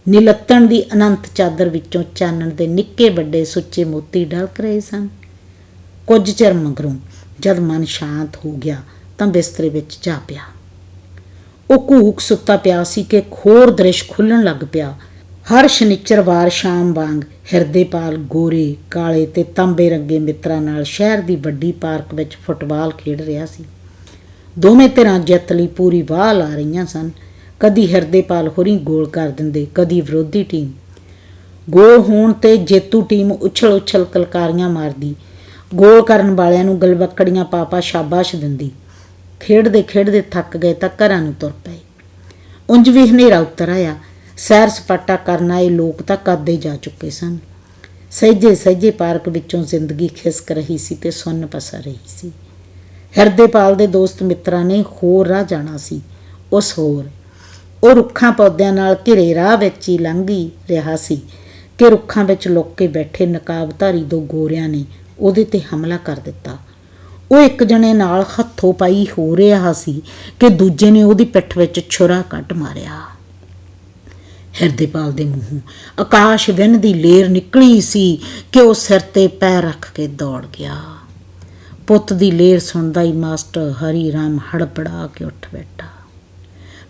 ਨਿਲੱਤਣ ਦੀ ਅਨੰਤ ਚਾਦਰ ਵਿੱਚੋਂ ਚਾਨਣ ਦੇ ਨਿੱਕੇ ਵੱਡੇ ਸੁੱਚੇ ਮੋਤੀ ਡਲਕ ਰਹੇ ਸਨ। ਕੁਝ ਚਿਰ ਮਗਰੋਂ ਜਦ ਮਨ ਸ਼ਾਂਤ ਹੋ ਗਿਆ ਤਾਂ ਬਿਸਤਰੇ ਵਿੱਚ ਜਾ ਪਿਆ। ਉਹ ਘੂਕ ਸੁੱਤਾ ਪਿਆ ਸੀ ਕਿ ਖੋਰ ਦ੍ਰਿਸ਼ ਖੁੱਲਣ ਲੱਗ ਪਿਆ। ਹਰ ਸ਼ਨੀਚਰਵਾਰ ਸ਼ਾਮ ਵਾਂਗ ਹਿਰਦੇਪਾਲ ਗੋਰੇ, ਕਾਲੇ ਤੇ ਤਾਂਬੇ ਰੰਗੇ ਮਿੱਤਰਾਂ ਨਾਲ ਸ਼ਹਿਰ ਦੀ ਵੱਡੀ ਪਾਰਕ ਵਿੱਚ ਫੁੱਟਬਾਲ ਖੇਡ ਰਿਹਾ ਸੀ। ਦੋਵੇਂ ਧਿਰਾਂ ਜਿੱਤ ਲਈ ਪੂਰੀ ਵਾਹ ਲਾ ਰਹੀਆਂ ਸਨ। ਕਦੀ ਹਰਦੇਪਾਲ ਹੋਰੀ ਗੋਲ ਕਰ ਦਿੰਦੇ, ਕਦੀ ਵਿਰੋਧੀ ਟੀਮ। ਗੋਲ ਹੋਣ ਤੇ ਜੇਤੂ ਟੀਮ ਉਛਲ-ਉਛਲ ਕਲਕਾਰੀਆਂ ਮਾਰਦੀ। ਗੋਲ ਕਰਨ ਵਾਲਿਆਂ ਨੂੰ ਗਲਵੱਕੜੀਆਂ ਪਾਪਾ ਸ਼ਾਬਾਸ਼ ਦਿੰਦੀ। ਖੇਡਦੇ ਖੇਡਦੇ ਥੱਕ ਗਏ ਤਾਂ ਘਰਾਂ ਨੂੰ ਤੁਰ ਪਏ। ਉਂਝ ਵੀ ਹਨੇਰਾ ਉਤਰ ਆਇਆ। ਸੈਰ ਸਪਾਟਾ ਕਰਨ ਆਏ ਲੋਕ ਤਾਂ ਕਦੇ ਜਾ ਚੁੱਕੇ ਸਨ। ਸਹਿਜੇ ਸਹਿਜੇ ਪਾਰਕ ਵਿੱਚੋਂ ਜ਼ਿੰਦਗੀ ਖਿਸਕ ਰਹੀ ਸੀ ਤੇ ਸੁੰਨ ਪਸਰ ਰਹੀ ਸੀ। ਹਿਰਦੇਪਾਲ ਦੇ ਦੋਸਤ ਮਿੱਤਰਾਂ ਨੇ ਹੋਰ ਰਾਹ ਜਾਣਾ ਸੀ। ਉਸ ਹੋਰ। ਉਹ ਰੁੱਖਾਂ ਪੌਦਿਆਂ ਨਾਲ ਘਿਰੇ ਰਾਹ ਵਿੱਚ ਹੀ ਲੰਘੀ ਰਿਹਾ ਸੀ ਕਿ ਰੁੱਖਾਂ ਵਿੱਚ ਲੁੱਕ ਕੇ ਬੈਠੇ ਨਕਾਬਧਾਰੀ ਦੋ ਗੋਰਿਆਂ ਨੇ ਉਹਦੇ ਤੇ ਹਮਲਾ ਕਰ ਦਿੱਤਾ। ਉਹ ਇੱਕ ਜਣੇ ਨਾਲ ਹੱਥੋਂ ਪਾਈ ਹੋ ਰਿਹਾ ਸੀ ਕਿ ਦੂਜੇ ਨੇ ਉਹਦੀ ਪਿੱਠ ਵਿੱਚ ਛੁਰਾ ਕੱਢ ਮਾਰਿਆ। ਹਿਰਦੇਪਾਲ ਦੇ ਮੂੰਹੋਂ ਆਕਾਸ਼ ਵਿੰਨ ਦੀ ਲੇਰ ਨਿਕਲੀ ਸੀ ਕਿ ਉਹ ਸਿਰ ਤੇ ਪੈਰ ਰੱਖ ਕੇ ਦੌੜ ਗਿਆ। ਪੁੱਤ ਦੀ ਲੇਰ ਸੁਣਦਾ ਹੀ ਮਾਸਟਰ ਹਰੀ ਰਾਮ ਹੜਬੜਾ ਕੇ ਉੱਠ ਬੈਠਾ।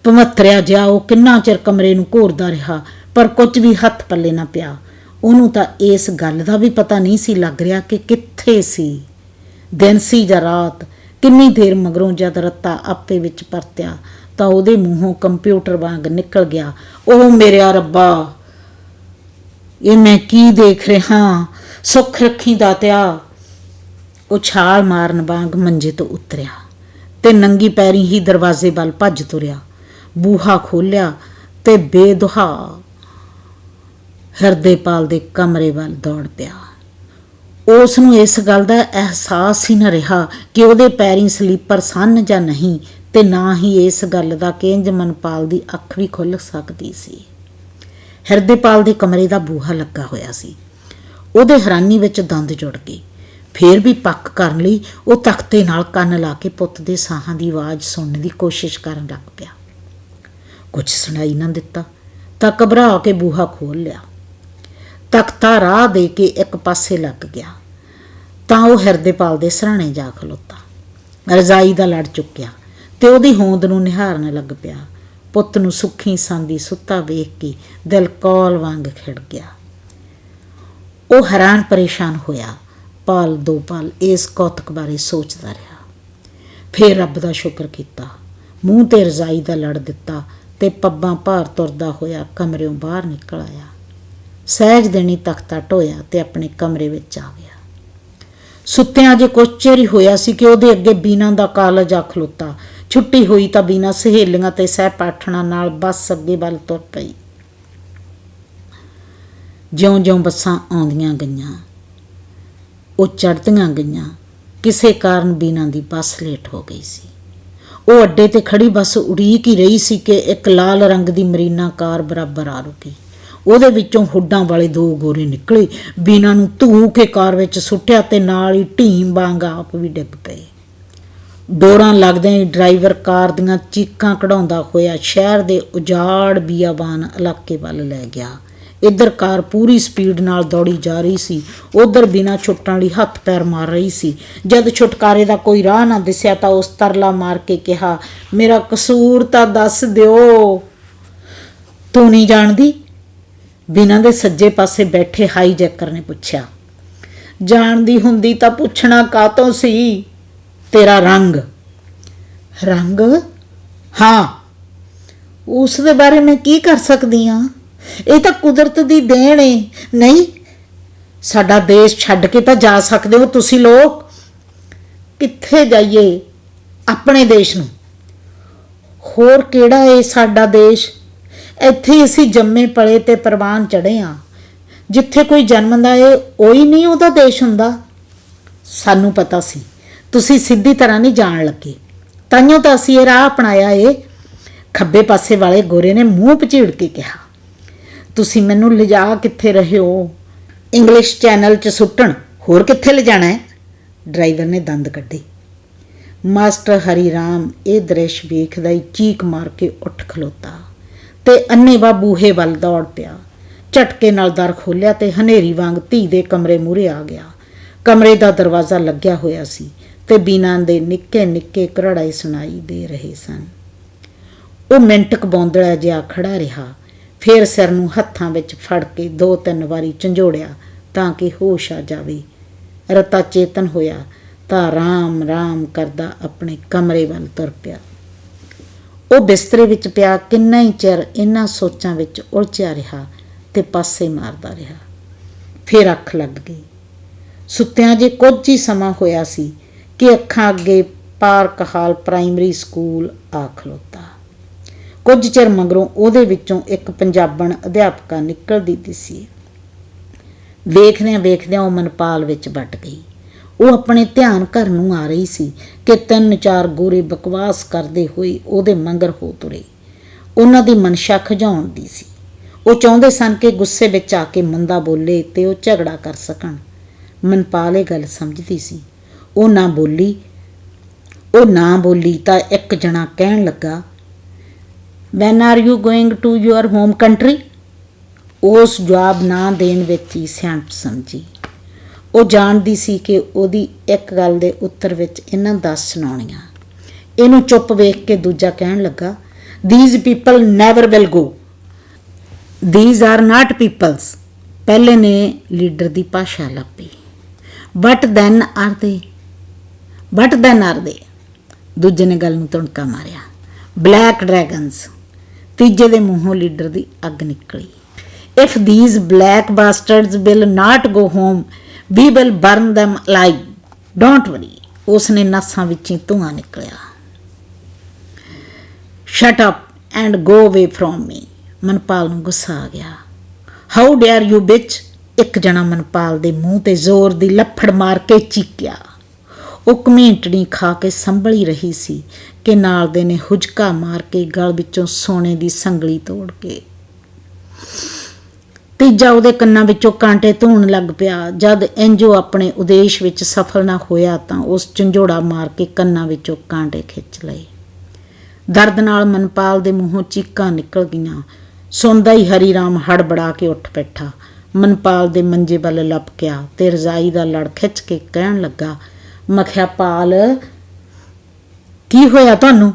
ਪਮਤਰਿਆ ਜਿਹਾ ਉਹ ਕਿੰਨਾ ਚਿਰ ਕਮਰੇ ਨੂੰ ਘੋਰਦਾ ਰਿਹਾ, ਪਰ ਕੁਝ ਵੀ ਹੱਥ ਪੱਲੇ ਨਾ ਪਿਆ। ਉਹਨੂੰ ਤਾਂ ਇਸ ਗੱਲ ਦਾ ਵੀ ਪਤਾ ਨਹੀਂ ਸੀ ਲੱਗ ਰਿਹਾ ਕਿ ਕਿੱਥੇ ਸੀ। ਦਿਨ ਸੀ ਜਾਂ ਰਾਤ, ਕਿੰਨੀ ਦੇਰ ਮਗਰੋਂ ਜਦ ਰੱਤਾ ਆਪੇ ਵਿੱਚ ਪਰਤਿਆ, ਤਾਂ ਉਹਦੇ ਮੂੰਹੋਂ ਕੰਪਿਊਟਰ ਵਾਂਗ ਨਿਕਲ ਗਿਆ ਉਹ ਮੇਰਿਆ ਰੱਬਾ, ਇਹ ਮੈਂ ਕੀ ਦੇਖ ਰਿਹਾ? ਸੁੱਖ ਰੱਖੀ ਦਾਤਿਆ ਉਹ ਛਾਲ ਮਾਰਨ ਵਾਂਗ ਮੰਜੇ ਤੋਂ ਉਤਰਿਆ ਤੇ ਨੰਗੀ ਪੈਰੀ ਹੀ ਦਰਵਾਜ਼ੇ ਵੱਲ ਭੱਜ ਤੁਰਿਆ, ਬੂਹਾ ਖੋਲਿਆ ਤੇ ਬੇਦੁਹਾ ਹਰਦੇਪਾਲ ਦੇ ਕਮਰੇ ਵੱਲ ਦੌੜ ਪਿਆ। ਉਸ ਨੂੰ ਇਸ ਗੱਲ ਦਾ ਅਹਿਸਾਸ ਹੀ ਨਾ ਰਿਹਾ ਕਿ ਉਹਦੇ ਪੈਰੀ ਸਲੀਪਰ ਸਨ ਜਾਂ ਨਹੀਂ ਤੇ ਨਾ ਹੀ ਇਸ ਗੱਲ ਦਾ ਕਿ ਮਨਪਾਲ ਦੀ ਅੱਖ ਵੀ ਖੁੱਲ ਸਕਦੀ ਸੀ। ਹਰਦੇਪਾਲ ਦੇ ਕਮਰੇ ਦਾ ਬੂਹਾ ਲੱਗਾ ਹੋਇਆ ਸੀ। ਉਹਦੇ ਹੈਰਾਨੀ ਵਿੱਚ ਦੰਦ ਜੁੜ ਗਏ। ਫੇਰ ਵੀ ਪੱਕ ਕਰਨ ਲਈ ਉਹ ਤਖਤੇ ਨਾਲ ਕੰਨ ਲਾ ਕੇ ਪੁੱਤ ਦੇ ਸਾਹਾਂ ਦੀ ਆਵਾਜ਼ ਸੁਣਨ ਦੀ ਕੋਸ਼ਿਸ਼ ਕਰਨ ਲੱਗ ਪਿਆ। ਕੁਝ ਸੁਣਾਈ ਨਾ ਦਿੱਤਾ, ਤਾਂ ਘਬਰਾ ਕੇ ਬੂਹਾ ਖੋਲ ਲਿਆ। ਤਖਤਾ ਰਾਹ ਦੇ ਕੇ ਇੱਕ ਪਾਸੇ ਲੱਗ ਗਿਆ, ਤਾਂ ਉਹ ਹਿਰਦੇਪਾਲ ਦੇ ਸਰਾਣੇ ਜਾ ਖਲੋਤਾ। ਰਜ਼ਾਈ ਦਾ ਲੜ ਚੁੱਕਿਆ ਤੇ ਉਹਦੀ ਹੋਂਦ ਨੂੰ ਨਿਹਾਰਨ ਲੱਗ ਪਿਆ। ਪੁੱਤ ਨੂੰ ਸੁੱਖੀ ਸੰਦੀ ਸੁੱਤਾ ਵੇਖ ਕੇ ਦਿਲ ਕੌਲ ਵਾਂਗ ਖਿੜ ਗਿਆ। ਉਹ ਹੈਰਾਨ ਪਰੇਸ਼ਾਨ ਹੋਇਆ। ਪਾਲ ਦੋ ਪਾਲ ਇਸ ਕੌਤਕ ਬਾਰੇ ਸੋਚਦਾ ਰਿਹਾ। ਫੇਰ ਰੱਬ ਦਾ ਸ਼ੁਕਰ ਕੀਤਾ। ਮੂੰਹ ਤੇ ਰਜ਼ਾਈ ਦਾ ਲੜ ਦਿੱਤਾ ਤੇ ਪੱਬਾਂ ਭਾਰ ਤੁਰਦਾ ਹੋਇਆ ਕਮਰਿਓਂ ਬਾਹਰ ਨਿਕਲ ਆਇਆ। ਸਹਿਜ ਦੇਣੀ ਤਖਤਾ ਢੋਇਆ ਤੇ ਆਪਣੇ ਕਮਰੇ ਵਿੱਚ ਆ ਗਿਆ। ਸੁੱਤਿਆਂ ਜੇ ਕੁਛ ਚਿਰ ਹੀ ਹੋਇਆ ਸੀ ਕਿ ਉਹਦੇ ਅੱਗੇ ਬੀਨਾ ਦਾ ਕਾਲਜ ਆ ਖਲੋਤਾ ਛੁੱਟੀ ਹੋਈ ਤਾਂ ਬੀਨਾ ਸਹੇਲੀਆਂ ਤੇ ਸਹਿ ਪਾਠਣਾ ਨਾਲ ਬੱਸ ਅੱਗੇ ਵੱਲ ਤੁਰ ਪਈ। ਜਿਉਂ-ਜਿਉਂ ਬੱਸਾਂ ਆਉਂਦੀਆਂ ਗਈਆਂ ਉਹ ਚੜ੍ਹਦੀਆਂ ਗਈਆਂ। ਕਿਸੇ ਕਾਰਨ ਬੀਨਾ ਦੀ ਬੱਸ ਲੇਟ ਹੋ ਗਈ ਸੀ। ਉਹ ਅੱਡੇ ਤੇ ਖੜੀ ਬੱਸ ਉਡੀਕ ਹੀ ਰਹੀ ਸੀ ਕਿ ਇੱਕ ਲਾਲ ਰੰਗ ਦੀ ਮਰੀਨਾ ਕਾਰ ਬਰਾਬਰ ਆ ਰੁਕੀ। ਉਹਦੇ ਵਿੱਚੋਂ ਹੁੱਡਾਂ ਵਾਲੇ ਦੋ ਗੋਰੇ ਨਿਕਲੇ। ਬੀਨਾ ਨੂੰ ਧੂ ਕੇ ਕਾਰ ਵਿੱਚ ਸੁੱਟਿਆ ਤੇ ਨਾਲ ਹੀ ਢੀਮ ਵਾਂਗ ਆਪ ਵੀ ਡਿੱਗ ਪਏ। ਡੋਰਾਂ ਲੱਗਦਿਆਂ ਹੀ ਡਰਾਈਵਰ ਕਾਰ ਦੀਆਂ ਚੀਕਾਂ ਕਢਾਉਂਦਾ ਹੋਇਆ ਸ਼ਹਿਰ ਦੇ ਉਜਾੜ ਬੀਆਬਾਨ ਇਲਾਕੇ ਵੱਲ ਲੈ ਗਿਆ। ਇੱਧਰ ਕਾਰ ਪੂਰੀ ਸਪੀਡ ਨਾਲ ਦੌੜੀ ਜਾ ਰਹੀ ਸੀ। ਉਧਰ ਬਿਨਾਂ ਛੁੱਟਣ ਵਾਲੀ ਹੱਥ ਪੈਰ ਮਾਰ ਰਹੀ ਸੀ। ਜਦ ਛੁਟਕਾਰੇ ਦਾ ਕੋਈ ਰਾਹ ਨਾ ਦਿਸਿਆ ਤਾਂ ਉਸ ਤਰਲਾ ਮਾਰ ਕੇ ਕਿਹਾ, ਮੇਰਾ ਕਸੂਰ ਤਾਂ ਦੱਸ ਦਿਓ। ਤੂੰ ਨਹੀਂ ਜਾਣਦੀ? ਬਿਨਾਂ ਦੇ ਸੱਜੇ ਪਾਸੇ ਬੈਠੇ ਹਾਈਜੈਕਰ ਨੇ ਪੁੱਛਿਆ, ਜਾਣਦੀ ਹੁੰਦੀ ਤਾਂ ਪੁੱਛਣਾ ਕਾਤੋਂ ਸੀ? ਤੇਰਾ ਰੰਗ? ਰੰਗ? ਹਾਂ। ਉਸ ਦੇ ਬਾਰੇ ਮੈਂ ਕੀ ਕਰ ਸਕਦੀ ਹਾਂ ਇਹ ਤਾਂ ਕੁਦਰਤ ਦੀ ਦੇਣ ਏ। ਨਹੀਂ, ਸਾਡਾ ਦੇਸ਼ ਛੱਡ ਕੇ ਤਾਂ ਜਾ ਸਕਦੇ ਹੋ ਤੁਸੀਂ ਲੋਕ। ਕਿੱਥੇ ਜਾਈਏ ਆਪਣੇ ਦੇਸ਼ ਨੂੰ? ਹੋਰ ਕਿਹੜਾ ਏ ਸਾਡਾ ਦੇਸ਼? ਇੱਥੇ ਅਸੀਂ ਜੰਮੇ ਪਲੇ ਤੇ ਪ੍ਰਵਾਨ ਚੜੇ ਆ। ਜਿੱਥੇ ਕੋਈ ਜਨਮਦਾ ਏ, ਉਹੀ ਨਹੀਂ ਉਹਦਾ ਦੇਸ਼ ਹੁੰਦਾ। ਸਾਨੂੰ ਪਤਾ ਸੀ। ਤੁਸੀਂ ਸਿੱਧੀ ਤਰ੍ਹਾਂ ਨਹੀਂ ਜਾਣ ਲੱਗੇ। ਤਾਈਓ ਤਾਂ ਅਸੀਂ ਇਹ ਰਾਹ ਅਪਣਾਇਆ ਏ। ਖੱਬੇ ਪਾਸੇ ਵਾਲੇ ਗੋਰੇ ਨੇ ਮੂੰਹ ਪਚੀੜ ਕੇ ਕਿਹਾ। ਤੁਸੀਂ ਮੈਨੂੰ ਲਿਜਾ ਕਿੱਥੇ ਰਹੇ ਹੋ? ਇੰਗਲਿਸ਼ ਚੈਨਲ 'ਚ ਸੁੱਟਣ। ਹੋਰ ਕਿੱਥੇ ਲਿਜਾਣਾ ਹੈ? ਡਰਾਈਵਰ ਨੇ ਦੰਦ ਕੱਢੇ। ਮਾਸਟਰ ਹਰੀ ਰਾਮ ਇਹ ਦ੍ਰਿਸ਼ ਵੇਖਦਾ ਹੀ ਚੀਕ ਮਾਰ ਕੇ ਉੱਠ ਖਲੋਤਾ। ਤੇ ਅੰਨੇਵਾ ਬੂਹੇ ਵੱਲ ਦੌੜ ਪਿਆ। ਝਟਕੇ ਨਾਲ ਦਰ ਖੋਲਿਆ ਤੇ ਹਨੇਰੀ ਵਾਂਗ ਧੀ ਦੇ ਕਮਰੇ ਮੂਹਰੇ ਆ ਗਿਆ। ਕਮਰੇ ਦਾ ਦਰਵਾਜ਼ਾ ਲੱਗਿਆ ਹੋਇਆ ਸੀ ਤੇ ਬੀਨਾ ਦੇ ਨਿੱਕੇ ਨਿੱਕੇ ਕਰੜਾਈ ਸੁਣਾਈ ਦੇ ਰਹੇ ਸਨ। ਉਹ ਮਿੰਟਕ ਕਬੌਂਦੜਾ ਜਿਹਾ ਖੜਾ ਰਿਹਾ। ਫਿਰ ਸਿਰ ਨੂੰ ਹੱਥਾਂ ਵਿੱਚ ਫੜ ਕੇ ਦੋ ਤਿੰਨ ਵਾਰੀ ਝੰਜੋੜਿਆ ਤਾਂ ਕਿ ਹੋਸ਼ ਆ ਜਾਵੇ। ਰਤਾ ਚੇਤਨ ਹੋਇਆ ਤਾਂ ਰਾਮ ਰਾਮ ਕਰਦਾ ਆਪਣੇ ਕਮਰੇ ਵੱਲ ਤੁਰ ਪਿਆ। ਉਹ ਬਿਸਤਰੇ ਵਿੱਚ ਪਿਆ, ਕਿੰਨਾ ਹੀ ਚਿਰ ਇਹਨਾਂ ਸੋਚਾਂ ਵਿੱਚ ਉਲਝਿਆ ਰਿਹਾ ਤੇ ਪਾਸੇ ਮਾਰਦਾ ਰਿਹਾ। ਫਿਰ ਅੱਖ ਲੱਗ ਗਈ। ਸੁੱਤਿਆਂ ਜੇ ਕੁਝ ਹੀ ਸਮਾਂ ਹੋਇਆ ਸੀ ਕਿ ਅੱਖਾਂ ਅੱਗੇ ਪਾਰਕ ਹਾਲ ਪ੍ਰਾਇਮਰੀ ਸਕੂਲ ਆ ਖਲੋਤਾ। ਕੁਝ ਚਿਰ ਮਗਰੋਂ ਉਹਦੇ ਵਿੱਚੋਂ ਇੱਕ ਪੰਜਾਬਣ ਅਧਿਆਪਕਾ ਨਿਕਲਦੀ ਦਿਸੀ ਵੇਖਦਿਆਂ ਵੇਖਦਿਆਂ ਉਹ ਮਨਪਾਲ ਵਿੱਚ ਵੱਟ ਗਈ। ਉਹ ਆਪਣੇ ਧਿਆਨ ਘਰ ਨੂੰ ਆ ਰਹੀ ਸੀ ਕਿ ਤਿੰਨ ਚਾਰ ਗੋਰੇ ਬਕਵਾਸ ਕਰਦੇ ਹੋਏ ਉਹਦੇ ਮੰਗਰ ਹੋ ਤੁਰੇ। ਉਹਨਾਂ ਦੀ ਮਨਸ਼ਾ ਖਜਾਉਣ ਦੀ ਸੀ। ਉਹ ਚਾਹੁੰਦੇ ਸਨ ਕਿ ਗੁੱਸੇ ਵਿੱਚ ਆ ਕੇ ਮੰਦਾ ਬੋਲੇ ਤੇ ਉਹ ਝਗੜਾ ਕਰ ਸਕਣ। ਮਨਪਾਲ ਇਹ ਗੱਲ ਸਮਝਦੀ ਸੀ। ਉਹ ਨਾ ਬੋਲੀ, ਉਹ ਨਾ ਬੋਲੀ ਤਾਂ ਇੱਕ ਜਣਾ ਕਹਿਣ ਲੱਗਾ when are you going to your home country ਉਸ ਜਵਾਬ ਨਾ ਦੇਣ ਵਿੱਚ ਹੀ ਸਿਆਣਪ ਸਮਝੀ। ਉਹ ਜਾਣਦੀ ਸੀ ਕਿ ਉਹਦੀ ਇੱਕ ਗੱਲ ਦੇ ਉੱਤਰ ਵਿੱਚ ਇਹਨਾਂ ਦੱਸ ਸੁਣਾਉਣੀਆਂ। ਇਹਨੂੰ ਚੁੱਪ ਵੇਖ ਕੇ ਦੂਜਾ ਕਹਿਣ ਲੱਗਾ these people never will go these are not peoples ਪਹਿਲੇ ਨੇ ਲੀਡਰ ਦੀ ਭਾਸ਼ਾ ਲੱਭੀ। But then are they but then are they ਦੂਜੇ ਨੇ ਗੱਲ ਨੂੰ ਤੁਣਕਾ ਮਾਰਿਆ। ਬਲੈਕ ਡਰੈਗਨਸ ਤੀਜੇ ਦੇ ਮੂੰਹੋਂ ਲੀਡਰ ਦੀ ਅੱਗ ਨਿਕਲੀ if these black bastards will not go home we will burn them like don't worry ਉਸਨੇ ਨਾਸਾਂ ਵਿੱਚੋਂ ਧੂਆਂ ਨਿਕਲਿਆ ਸ਼ਟ ਅਪ ਐਂਡ ਗੋ ਅਵੇ ਫਰੋਮ ਮੀ ਮਨਪਾਲ ਨੂੰ ਗੁੱਸਾ ਆ ਗਿਆ ਹਾਊ ਡੇਅਰ ਯੂ ਬਿਚ ਇੱਕ ਜਣਾ ਮਨਪਾਲ ਦੇ ਮੂੰਹ ਤੇ ਜ਼ੋਰ ਦੀ ਲੱਫੜ ਮਾਰ ਕੇ ਚੀਕਿਆ ਉਹ ਕਮੇਂਟਣੀ ਖਾ ਕੇ ਸੰਭਲੀ ਰਹੀ ਸੀ ਕਿ ਨਾਲ ਦੇ ਨੇ ਹੁਜਕਾ ਮਾਰ ਕੇ ਗਲ ਵਿੱਚੋਂ ਸੋਨੇ ਦੀ ਸੰਗਲੀ ਤੋੜ ਕੇ। ਤੀਜਾ ਉਹਦੇ ਕੰਨਾਂ ਵਿੱਚੋਂ ਕਾਂਟੇ ਧੂਣ ਲੱਗ ਪਿਆ। ਜਦ ਇੰਜੋ ਆਪਣੇ ਉਦੇਸ਼ ਵਿੱਚ ਸਫਲ ਨਾ ਹੋਇਆ ਤਾਂ ਉਸ ਝੰਜੋੜਾ ਮਾਰ ਕੇ ਕੰਨਾਂ ਵਿੱਚੋਂ ਕਾਂਟੇ ਖਿੱਚ ਲਏ। ਦਰਦ ਨਾਲ ਮਨਪਾਲ ਦੇ ਮੂੰਹੋਂ ਚੀਕਾਂ ਨਿਕਲ ਗਈਆਂ। ਸੁਣਦਾ ਹੀ ਹਰੀ ਰਾਮ ਹੜਬੜਾ ਕੇ ਉੱਠ ਬੈਠਾ। ਮਨਪਾਲ ਦੇ ਮੰਜੇ ਵੱਲ ਲਪਕਿਆ ਤੇ ਰਜ਼ਾਈ ਦਾ ਲੜ ਖਿੱਚ ਕੇ ਕਹਿਣ ਲੱਗਾ ਮਖਿਆ ਪਾਲ, ਕੀ ਹੋਇਆ ਤੁਹਾਨੂੰ?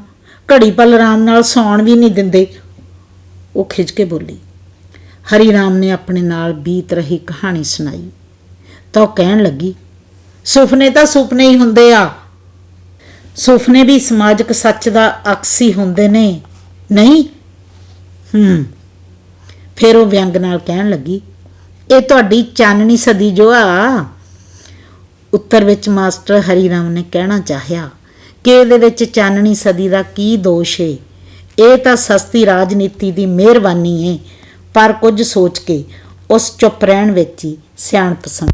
ਘੜੀ ਪਲ ਆਰਾਮ ਨਾਲ ਸੌਣ ਵੀ ਨਹੀਂ ਦਿੰਦੇ। ਉਹ ਖਿੱਚ ਕੇ ਬੋਲੀ, ਹਰੀ ਰਾਮ ਨੇ ਆਪਣੇ ਨਾਲ ਬੀਤ ਰਹੀ ਕਹਾਣੀ ਸੁਣਾਈ। ਤਾਂ ਉਹ ਕਹਿਣ ਲੱਗੀ, ਸੁਪਨੇ ਤਾਂ ਸੁਪਨੇ ਹੀ ਹੁੰਦੇ ਆ। ਸੁਪਨੇ ਵੀ ਸਮਾਜਿਕ ਸੱਚ ਦਾ ਅਕਸ ਹੀ ਹੁੰਦੇ ਨੇ। ਨਹੀਂ? ਹੂੰ। ਫਿਰ ਉਹ ਵਿਅੰਗ ਨਾਲ ਕਹਿਣ ਲੱਗੀ, ਇਹ ਤੁਹਾਡੀ ਚਾਨਣੀ ਸਦੀ ਜੋ ਆ। ਉੱਤਰ ਵਿੱਚ ਮਾਸਟਰ ਹਰੀ ਰਾਮ ਨੇ ਕਹਿਣਾ ਚਾਹਿਆ, ਕਿ ਇਹਦੇ ਵਿੱਚ ਚਾਨਣੀ ਸਦੀ ਦਾ ਕੀ ਦੋਸ਼ ਏ? ਇਹ ਤਾਂ ਸਸਤੀ ਰਾਜਨੀਤੀ ਦੀ ਮਿਹਰਬਾਨੀ ਏ, ਪਰ ਕੁਝ ਸੋਚ ਕੇ ਉਸ ਚੁੱਪ ਰਹਿਣ ਵਿੱਚ ਹੀ ਸਿਆਣਪ ਸਮ